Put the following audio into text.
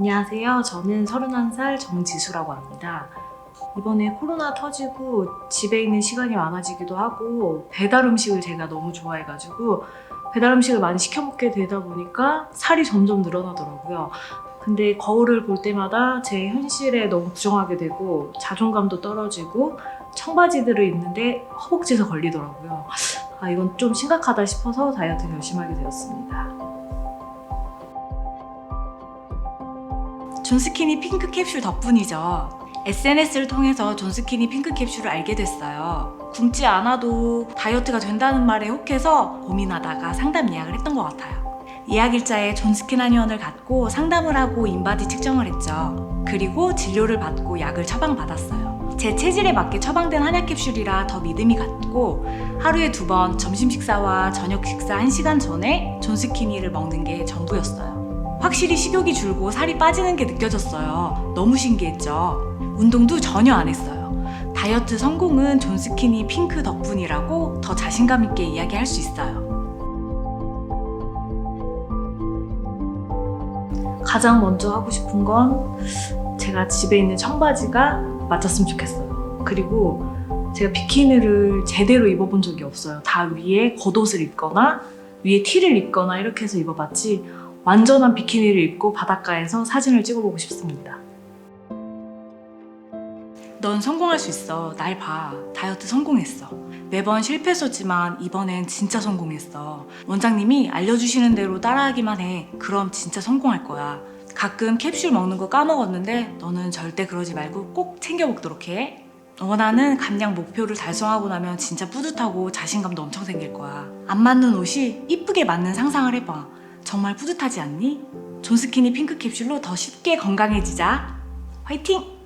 안녕하세요. 저는 31살 정지수라고 합니다. 이번에 코로나 터지고 집에 있는 시간이 많아지기도 하고 배달 음식을 제가 너무 좋아해가지고 배달 음식을 많이 시켜 먹게 되다 보니까 살이 점점 늘어나더라고요. 근데 거울을 볼 때마다 제 현실에 너무 부정하게 되고 자존감도 떨어지고 청바지들을 입는데 허벅지에서 걸리더라고요. 아, 이건 좀 심각하다 싶어서 다이어트를 열심히 하게 되었습니다. 존스키니 핑크 캡슐 덕분이죠. SNS를 통해서 존스키니 핑크 캡슐을 알게 됐어요. 굶지 않아도 다이어트가 된다는 말에 혹해서 고민하다가 상담 예약을 했던 것 같아요. 예약 일자에 존스킨 한의원을 갔고 상담을 하고 인바디 측정을 했죠. 그리고 진료를 받고 약을 처방받았어요. 제 체질에 맞게 처방된 한약 캡슐이라 더 믿음이 갔고 하루에 두 번 점심 식사와 저녁 식사 1시간 전에 존스키니를 먹는 게 전부였어요. 확실히 식욕이 줄고 살이 빠지는 게 느껴졌어요. 너무 신기했죠. 운동도 전혀 안 했어요. 다이어트 성공은 존스키니 핑크 덕분이라고 더 자신감 있게 이야기할 수 있어요. 가장 먼저 하고 싶은 건 제가 집에 있는 청바지가 맞았으면 좋겠어요. 그리고 제가 비키니를 제대로 입어본 적이 없어요. 다 위에 겉옷을 입거나 위에 티를 입거나 이렇게 해서 입어봤지 완전한 비키니를 입고 바닷가에서 사진을 찍어보고 싶습니다. 넌 성공할 수 있어. 날 봐. 다이어트 성공했어. 매번 실패했었지만 이번엔 진짜 성공했어. 원장님이 알려주시는 대로 따라하기만 해. 그럼 진짜 성공할 거야. 가끔 캡슐 먹는 거 까먹었는데 너는 절대 그러지 말고 꼭 챙겨 먹도록 해. 원하는 감량 목표를 달성하고 나면 진짜 뿌듯하고 자신감도 엄청 생길 거야. 안 맞는 옷이 이쁘게 맞는 상상을 해봐. 정말 뿌듯하지 않니? 존스키니 핑크 캡슐로 더 쉽게 건강해지자. 화이팅!